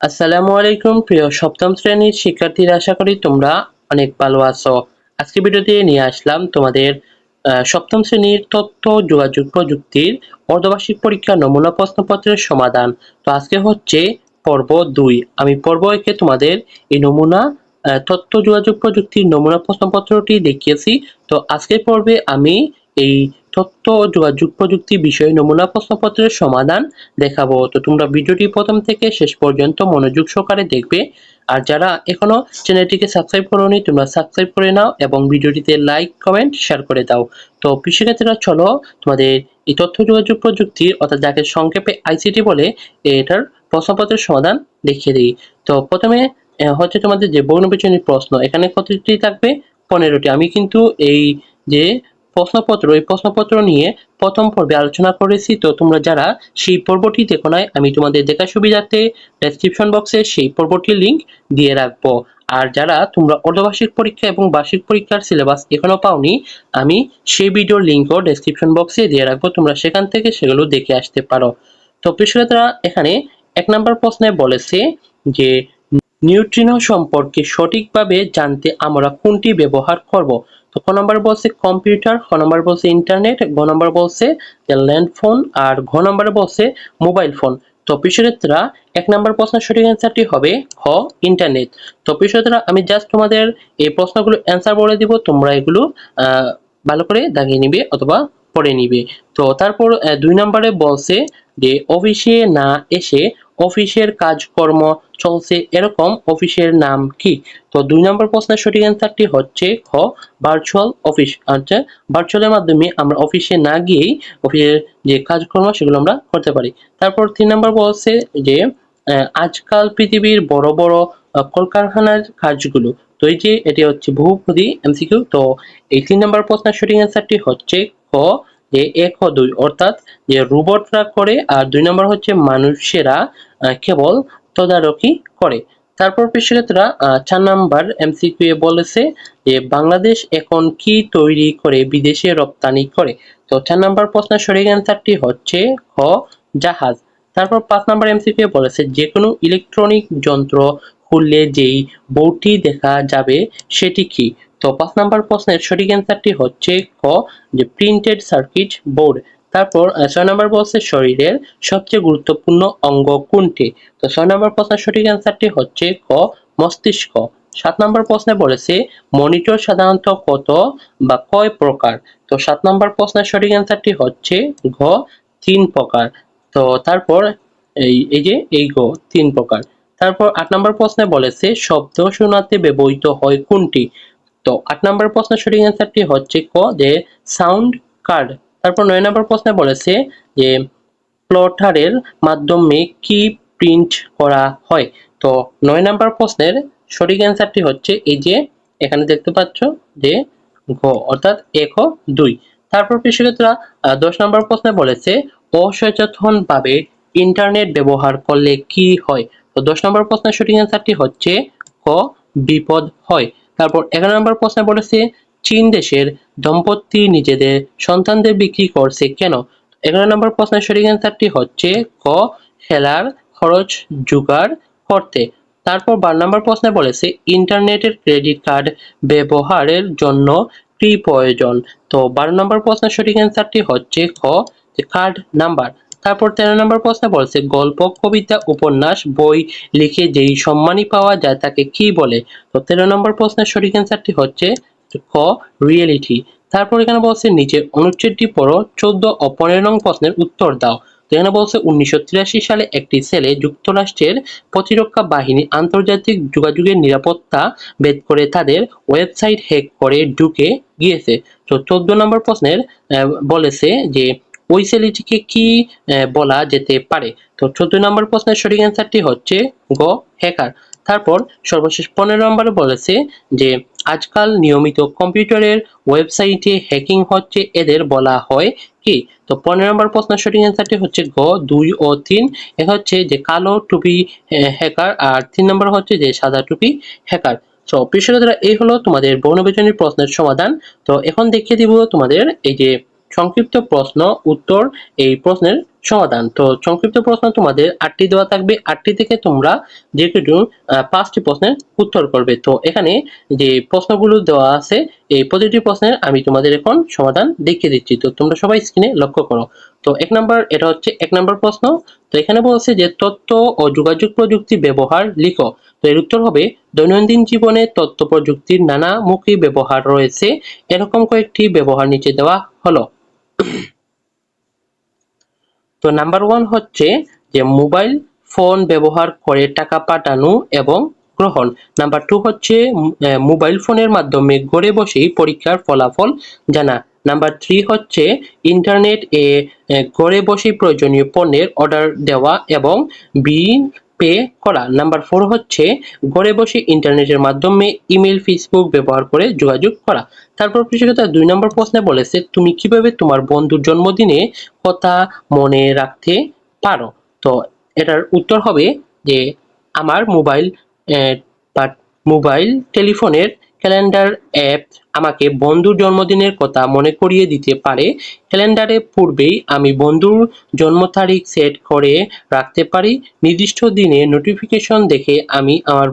আসসালামু আলাইকুম, প্রিয় সপ্তম শ্রেণির শিক্ষার্থীরা, আশা করি তোমরা অনেক ভালো আছো। আজকে ভিডিওতে নিয়ে আসলাম তোমাদের সপ্তম শ্রেণির তথ্য, যোগাযোগ প্রযুক্তির অর্ধবার্ষিক পরীক্ষার নমুনা প্রশ্নপত্রের সমাধান। তো আজকে হচ্ছে পর্ব দুই। আমি পর্ব একে তোমাদের এই নমুনা তথ্য, যোগাযোগ প্রযুক্তির নমুনা প্রশ্নপত্রটি দেখিয়েছি। তো আজকের পর্বে আমি এই তথ্য ও যোগাযোগ প্রযুক্তি বিষয়ে নমুনা প্রশ্নপত্রের সমাধান দেখাবো। তো তোমরা ভিডিওটি প্রথম থেকে শেষ পর্যন্ত মনোযোগ সহকারে দেখবে। আর যারা এখনও চ্যানেলটিকে সাবস্ক্রাইব করোনি, তোমরা সাবস্ক্রাইব করে নাও এবং ভিডিওটিতে লাইক, কমেন্ট, শেয়ার করে দাও। তো কৃষিক্ষেত্রে চলো, তোমাদের এই তথ্য যোগাযোগ প্রযুক্তির অর্থাৎ যাকে সংক্ষেপে আইসিটি বলে, এটার প্রশ্নপত্রের সমাধান দেখিয়ে দিই। তো প্রথমে হচ্ছে তোমাদের যে বর্ণবিচনী প্রশ্ন, এখানে কতটি থাকবে? পনেরোটি। আমি কিন্তু এই যে প্রশ্নপত্র এই প্রশ্নপত্র নিয়ে প্রথম পর্বে আলোচনা করেছি। তো তোমরা যারা সেই পর্বটি দেখো নাই, আমি তোমাদের দেখার সুবিধার্থে ডেসক্রিপশন বক্সে সেই পর্বটির লিঙ্ক দিয়ে রাখব। আর যারা তোমরা অর্ধবার্ষিক পরীক্ষা এবং বার্ষিক পরীক্ষার সিলেবাস এখনও পাওনি, আমি সেই ভিডিওর লিঙ্কও ডেসক্রিপশন বক্সে দিয়ে রাখব। তোমরা সেখান থেকে সেগুলো দেখে আসতে পারো। তো প্রিয়তা এখানে এক নম্বর প্রশ্নে বলেছে যে, নিউট্রিনো সম্পর্কে সঠিকভাবে জানতে আমরা কোনটি ব্যবহার করব? তো ক নম্বর বলছে কম্পিউটার, খ নম্বর বলছে ইন্টারনেট, গ নম্বর বলছে ল্যান্ড ফোন আর ঘ নম্বর বলছে মোবাইল ফোন। তো পিছনেতরা এক নম্বর প্রশ্নের সঠিক অ্যান্সারটি হবে খ ইন্টারনেট। তো পিছনেতরা আমি জাস্ট তোমাদের এই প্রশ্নগুলো অ্যান্সার বলে দিব, তোমরা এগুলো ভালো করে দাগিয়ে নিবে অথবা পড়ে নিবে। তো তারপর দুই নম্বরে বলছে যে অফিসে না এসে অফিসের কাজকর্ম চলছে এরকম অফিসের নাম কি? তো দুই নম্বর প্রশ্নের সঠিক অ্যান্সারটি হচ্ছে খ ভার্চুয়াল অফিস আচ্ছা ভার্চুয়ালের মাধ্যমে আমরা অফিসে না গিয়েই অফিসের যে কাজকর্ম সেগুলো আমরা করতে পারি। তারপর তিন নম্বর বলছে যে আজকাল পৃথিবীর বড় বড় কলকারখানার কাজগুলো, তো এই যে এটি হচ্ছে বহুপদী এমসিকিউ, তো এই তিন নম্বর প্রশ্নের সঠিক অ্যান্সারটি হচ্ছে খ যে এক ও দুই, অর্থাৎ যে রোবটরা করে আর দুই নম্বর হচ্ছে মানুষেরা কেবল তদারকি করে। তারপর পেশাগতরা চার নাম্বার এমসিকিউ এ বলেছে যে বাংলাদেশ এখন কি তৈরি করে, বিদেশে রপ্তানি করে? তো চার নাম্বার প্রশ্নের সঠিক অ্যান্সারটি হচ্ছে খ, জাহাজ। তারপর পাঁচ নাম্বার এমসিকিউ এ বলেছে যে কোনো ইলেকট্রনিক যন্ত্র খুললে যেই বউটি দেখা যাবে, সেটি কি? তো পাঁচ নাম্বার প্রশ্নের সঠিক অ্যান্সারটি হচ্ছে ক, যে প্রিন্টেড সার্কিট বোর্ড তারপর ছয় নম্বর বলছে শরীরের সবচেয়ে গুরুত্বপূর্ণ অঙ্গ কোনটি? তো ছয় নম্বর প্রশ্নের সঠিক অ্যান্সারটি হচ্ছে ক, মস্তিষ্ক। সাত নম্বর প্রশ্নে বলেছে মনিটর সাধারণত কত বা কয় প্রকার? তো সাত নম্বর প্রশ্নের সঠিক অ্যান্সারটি হচ্ছে ঘ, তিন প্রকার। তো তারপর, এই এই যে, এই গো তিন প্রকার। তারপর আট নম্বর প্রশ্নে বলেছে শব্দ শোনাতে ব্যবহৃত হয় কোনটি? তো আট নম্বর প্রশ্নের সঠিক অ্যান্সারটি হচ্ছে ক, যে সাউন্ড কার্ড। তারপর নয় নম্বর প্রশ্নে বলেছে যে প্লটারের মাধ্যমে কি প্রিন্ট করা হয়। তো নয় নম্বর প্রশ্নের সঠিক অ্যান্সারটি হচ্ছে এই যে, এখানে দেখতে পাচ্ছ যে ঘ, অর্থাৎ এক দুই। তারপর কৃষকরা দশ নম্বর প্রশ্নে বলেছে অসচেতন ভাবে ইন্টারনেট ব্যবহার করলে কি হয়? তো দশ নম্বর প্রশ্নের সঠিক অ্যান্সারটি হচ্ছে ক, বিপদ হয়। তারপর এগারো নম্বর প্রশ্নে বলেছে, চীন দেশের দম্পতি নিজেদের সন্তানদের বিক্রি করছে কেন? এগারো নম্বর প্রশ্নের সঠিক অ্যান্সারটি হচ্ছে, ক খেলার খরচ জোগাড় করতে। তারপর বারো নম্বর প্রশ্নে বলেছে, ইন্টারনেটের ক্রেডিট কার্ড ব্যবহারের জন্য কি প্রয়োজন? তো বারো নম্বর প্রশ্নের সঠিক অ্যান্সারটি হচ্ছে খ কার্ড নাম্বার। তারপর তেরো নম্বর প্রশ্নে বলছে, গল্প, কবিতা, উপন্যাস, বই লিখে যেই সম্মানী পাওয়া যায় তাকে কি বলে? তো তেরো নম্বর প্রশ্নের সঠিক অ্যান্সারটি হচ্ছে খ, রিয়েলিটি। তারপর এখানে বলছে, নিচে অনুচ্ছেদটি পড়ো, চোদ্দ ও পনেরো নং প্রশ্নের উত্তর দাও। তো এখানে বলছে, উনিশশো তিরাশি সালে একটি ছেলে যুক্তরাষ্ট্রের প্রতিরক্ষা বাহিনী আন্তর্জাতিক যোগাযোগের নিরাপত্তা ভেদ করে তাদের ওয়েবসাইট হ্যাক করে ঢুকে গিয়েছে। তো চোদ্দ নম্বর প্রশ্নের বলেছে যে ওই ছেলেটিকে কি বলা যেতে পারে? তো চোদ্দ নম্বর প্রশ্নের সঠিক অ্যান্সারটি হচ্ছে গ, হ্যাকার। তারপর সর্বশেষ পনেরো নম্বরে বলেছে যে, আজকাল নিয়মিত কম্পিউটারের ওয়েবসাইটে হ্যাকিং হচ্ছে, এদের বলা হয় কি? তো পনেরো নম্বর প্রশ্নের সঠিক অ্যান্সারটি হচ্ছে গ, দুই ও তিন। এ হচ্ছে যে, কালো টুপি হ্যাকার। আর তিন নম্বর হচ্ছে যে, সাদা টুপি, হ্যাকার। তো প্রিয় এই হলো তোমাদের বর্ণবিচনী প্রশ্নের সমাধান। তো এখন দেখিয়ে দিব তোমাদের এই যে সংক্ষিপ্ত প্রশ্ন, উত্তর এই প্রশ্নের সমাধান। তো সংক্ষিপ্ত প্রশ্ন তোমাদের আটটি দেওয়া থাকবে। আটটি থেকে তোমরা যে কিছু পাঁচটি প্রশ্নের উত্তর করবে। তো এখানে যে প্রশ্নগুলো দেওয়া আছে, এই প্রতিটি প্রশ্নের আমি তোমাদের এখন সমাধান দেখিয়ে দিচ্ছি। তো তোমরা সবাই স্ক্রিনে লক্ষ্য করো। তো এক নাম্বার, এটা হচ্ছে এক নাম্বার প্রশ্ন। তো এখানে বলছে যে তথ্য ও যোগাযোগ প্রযুক্তি ব্যবহার লিখো। তো এর উত্তর হবে, দৈনন্দিন জীবনে তথ্য প্রযুক্তির নানামুখী ব্যবহার রয়েছে। এরকম কয়েকটি ব্যবহার নিচে দেওয়া হলো। তো নাম্বার ওয়ান হচ্ছে যে মোবাইল ফোন ব্যবহার করে টাকা পাঠানো এবং গ্রহণ। নাম্বার টু হচ্ছে মোবাইল ফোনের মাধ্যমে ঘরে বসেই পরীক্ষার ফলাফল জানা। নাম্বার থ্রি হচ্ছে ইন্টারনেট এ ঘরে বসেই প্রয়োজনীয় পণ্যের অর্ডার দেওয়া এবং বিল পে করা। নাম্বার ফোর হচ্ছে, ঘরে বসে ইন্টারনেটের মাধ্যমে ইমেল ফেসবুক ব্যবহার করে যোগাযোগ করা। তারপর কৃষকতা দুই নম্বর প্রশ্নে বলেছে তুমি কীভাবে তোমার বন্ধুর জন্মদিনে কথা মনে রাখতে পারো? তো এটার উত্তর হবে যে, আমার মোবাইল বা মোবাইল টেলিফোনের ক্যালেন্ডার অ্যাপ আমাকে বন্ধুর জন্মদিনের কথা মনে করিয়ে দিতে পারে। ক্যালেন্ডারে পূর্বেই আমি বন্ধুর জন্ম তারিখ সেট করে রাখতে পারি। নির্দিষ্ট দিনে নোটিফিকেশন দেখে আমি আমার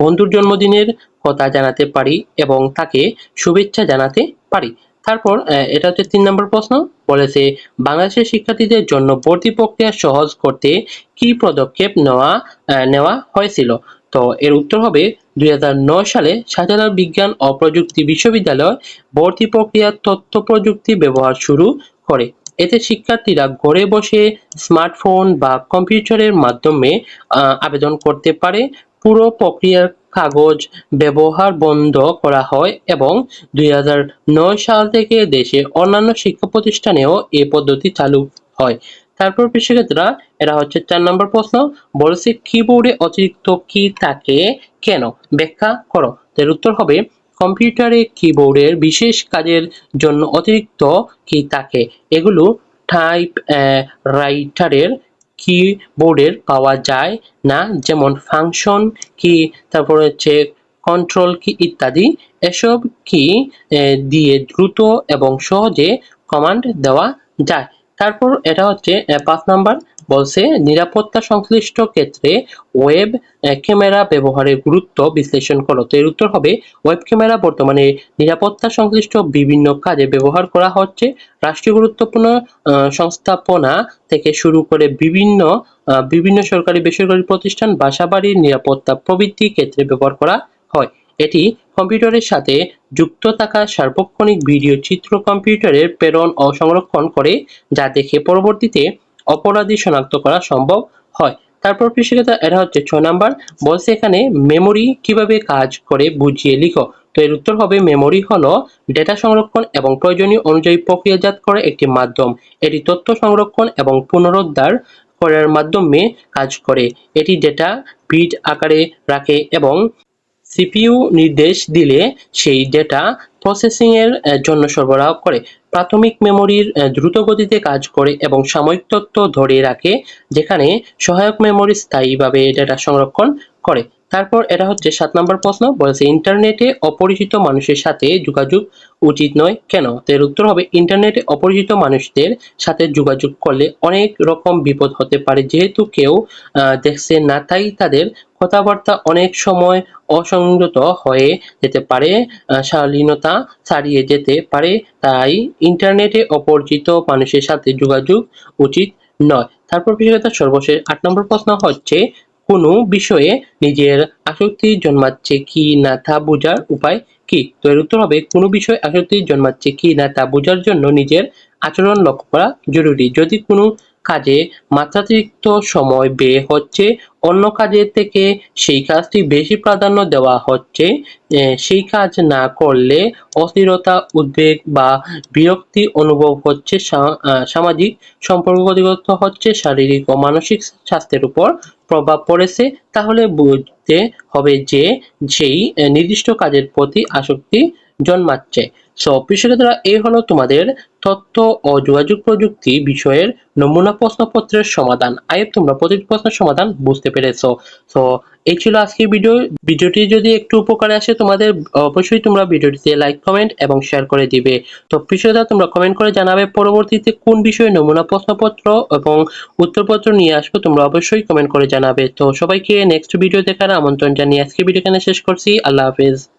বন্ধুর জন্মদিনের কথা জানাতে পারি এবং তাকে শুভেচ্ছা জানাতে পারি। তারপর এটা হচ্ছে তিন নম্বর প্রশ্ন। বলেছে, বাংলাদেশের শিক্ষার্থীদের জন্য ভর্তি প্রক্রিয়া সহজ করতে কি পদক্ষেপ নেওয়া নেওয়া হয়েছিল? তো এর উত্তর হবে দুই হাজার নয় সালে শাহজালাল বিজ্ঞান ও প্রযুক্তি বিশ্ববিদ্যালয় ভর্তি প্রক্রিয়া তথ্য প্রযুক্তি ব্যবহার শুরু করে। এতে শিক্ষার্থীরা ঘরে বসে স্মার্টফোন বা কম্পিউটারের মাধ্যমে আবেদন করতে পারে। পুরো প্রক্রিয়ার কাগজ ব্যবহার বন্ধ করা হয় এবং দুই হাজার নয় সাল থেকে দেশে অন্যান্য শিক্ষা প্রতিষ্ঠানেও এ পদ্ধতি চালু হয়। তারপর কৃষিক্ষেত্রা, এরা হচ্ছে চার নম্বর প্রশ্ন, বলেছে কিবোর্ডে অতিরিক্ত কি থাকে কেন? ব্যাখ্যা করো। এর উত্তর হবে, কম্পিউটারে কিবোর্ডের বিশেষ কাজের জন্য অতিরিক্ত কি থাকে? এগুলো টাইপ রাইটারের কিবোর্ডের পাওয়া যায় না। যেমন ফাংশন কি তারপর হচ্ছে কন্ট্রোল কি ইত্যাদি। এসব কি দিয়ে দ্রুত এবং সহজে কমান্ড দেওয়া যায়। তারপর এটা হচ্ছে পাঁচ নাম্বার, বলছে নিরাপত্তা সংশ্লিষ্ট ক্ষেত্রে ওয়েব ক্যামেরা ব্যবহারের গুরুত্ব বিশ্লেষণ করো। তো এর উত্তর হবে, ওয়েব ক্যামেরা বর্তমানে নিরাপত্তা সংশ্লিষ্ট বিভিন্ন কাজে ব্যবহার করা হচ্ছে। রাষ্ট্রীয় গুরুত্বপূর্ণ সংস্থাপনা থেকে শুরু করে বিভিন্ন বিভিন্ন সরকারি বেসরকারি প্রতিষ্ঠান, বাসাবাড়ির নিরাপত্তা প্রভৃতি ক্ষেত্রে ব্যবহার করা হয়। এটি কম্পিউটারের সাথে যুক্ত থাকা সার্বক্ষণিক ভিডিও চিত্র কম্পিউটারে প্রেরণ ও সংরক্ষণ করে, যা দেখে পরবর্তীতে অপরাধী শনাক্ত করা সম্ভব হয়। তারপর কৃষিকতা এটা হচ্ছে ছয় নাম্বার, বলছে এখানে মেমোরি কীভাবে কাজ করে বুঝিয়ে লিখো। তো এর উত্তর হবে, মেমোরি হলো ডেটা সংরক্ষণ এবং প্রয়োজনীয় অনুযায়ী প্রক্রিয়াজাত করা একটি মাধ্যম। এটি তথ্য সংরক্ষণ এবং পুনরুদ্ধার করার মাধ্যমে কাজ করে। এটি ডেটা বিট আকারে রাখে এবং সিপিইউ নির্দেশ দিলে সেই ডেটা প্রসেসিং এর জন্য সরবরাহ করে। প্রাথমিক মেমোরির আহ, দ্রুত গতিতে কাজ করে এবং সাময়িক তথ্য ধরে রাখে যেখানে সহায়ক মেমোরি স্থায়ীভাবে ডেটা সংরক্ষণ করে। তারপর এটা হচ্ছে সাত নম্বর প্রশ্ন, বলেছে, ইন্টারনেটে অপরিচিত মানুষের সাথে যোগাযোগ উচিত নয় কেন? এর উত্তর হবে, ইন্টারনেটে অপরিচিত মানুষদের সাথে যোগাযোগ করলে অনেক রকম বিপদ হতে পারে। যেহেতু কেউ দেখছে না, তাই তাদের কথাবার্তা অনেক সময় অসংযত হয়ে যেতে পারে শালীনতা ছাড়িয়ে যেতে পারে। তাই ইন্টারনেটে অপরিচিত মানুষের সাথে যোগাযোগ উচিত নয়। তারপর বিষয়টা সর্বশেষ আট নম্বর প্রশ্ন হচ্ছে কোনো বিষয়ে নিজের আসক্তি জন্মাচ্ছে কি না তা বোঝার উপায় কি? তো এর উত্তর হবে, কোনো বিষয়ে আসক্তি জন্মাচ্ছে কি না তা বোঝার জন্য নিজের আচরণ লক্ষ্য করা জরুরি। যদি কোনো কাজে মাত্রাতিরিক্ত সময় ব্যয় হচ্ছে। অন্য কাজের থেকে সেই কাজটি বেশি প্রাধান্য দেওয়া হচ্ছে। সেই কাজ না করলে অস্থিরতা, উদ্বেগ বা বিরক্তি অনুভব হচ্ছে সামাজিক সম্পর্ক ক্ষতিগ্রস্ত হচ্ছে, শারীরিক ও মানসিক স্বাস্থ্যের উপর প্রভাব পড়েছে। তাহলে বুঝতে হবে যে সেই নির্দিষ্ট কাজের প্রতি আসক্তি জন্মাচ্ছে। সো কৃষকরা এই হলো তোমাদের তথ্য ও যোগাযোগ প্রযুক্তি বিষয়ের নমুনা প্রশ্নপত্রের সমাধান। আই তোমরা প্রতিটি প্রশ্নের সমাধান বুঝতে পেরেছ। সো এই ছিল আজকের ভিডিও ভিডিওটি যদি একটু উপকারে আসে, তোমাদের অবশ্যই তোমরা ভিডিওটিতে লাইক কমেন্ট এবং শেয়ার করে দিবে। তো বিষয়টা তোমরা কমেন্ট করে জানাবে পরবর্তীতে কোন বিষয়ে নমুনা প্রশ্নপত্র এবং উত্তরপত্র নিয়ে আসব, তোমরা অবশ্যই কমেন্ট করে জানাবে। তো, সবাইকে নেক্সট ভিডিও দেখার আমন্ত্রণ জানিয়ে আজকে ভিডিও এখানে শেষ করছি। আল্লাহ হাফেজ।